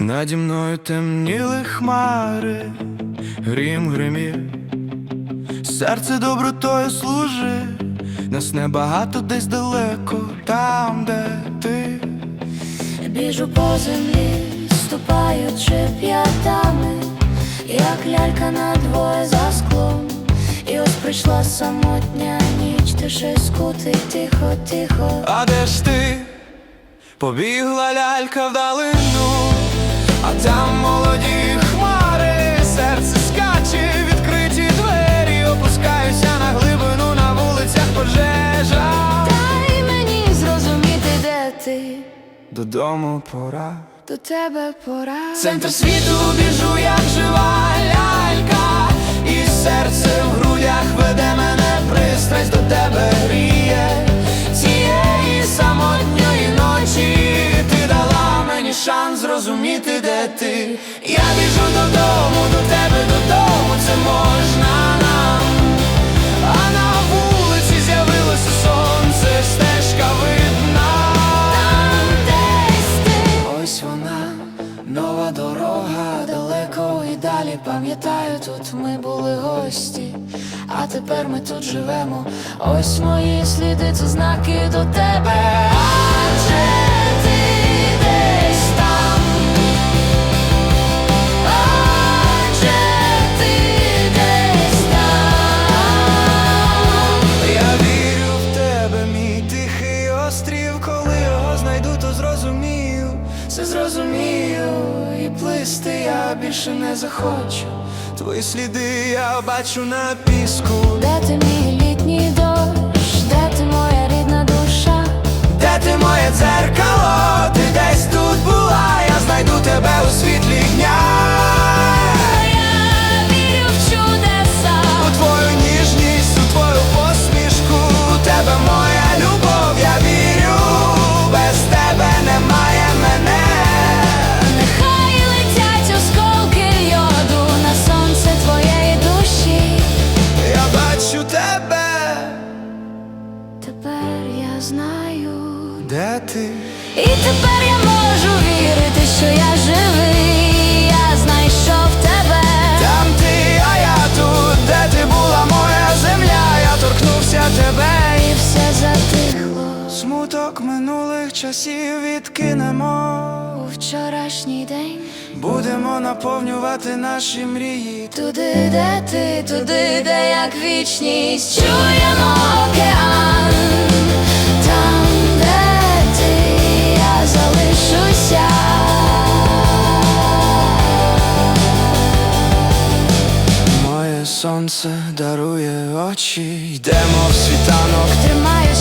Наді мною темніли хмари, грім гримів, серце добротою служи, нас небагато десь далеко, там, де ти. Біжу по землі, ступаючи п'ятами, як лялька на двоє за склом. І ось прийшла самотня ніч, ти щось скутий, тихо, тихо. А де ж ти? Побігла лялька вдалину, а там молоді хмари, серце скаче, відкриті двері, опускаюся на глибину, на вулицях пожежа. Дай мені зрозуміти, де ти, Додому пора. до тебе пора. Центр світу біжу, як жива лялька, зрозуміти, де ти. Я біжу додому, до тебе додому, це можна нам. А на вулиці з'явилося сонце, стежка видна. Там десь ти. Ось вона, нова дорога, далеко і далі пам'ятаю, тут ми були гості, а тепер ми тут живемо. Ось мої сліди, це знаки до тебе. Плисти я більше не захочу. Твої сліди я бачу на піску. Де ти мій де ти? І тепер я можу вірити, що я живий. Я знайшов тебе. Там ти, а я тут, де ти була моя земля, я торкнувся тебе. І все затихло Смуток минулих часів відкинемо. у вчорашній день. Будемо наповнювати наші мрії. Туди, де ти, туди, де як вічність чуємо океан, там, сонце дарує очі, йдемо в світанок. Тримаю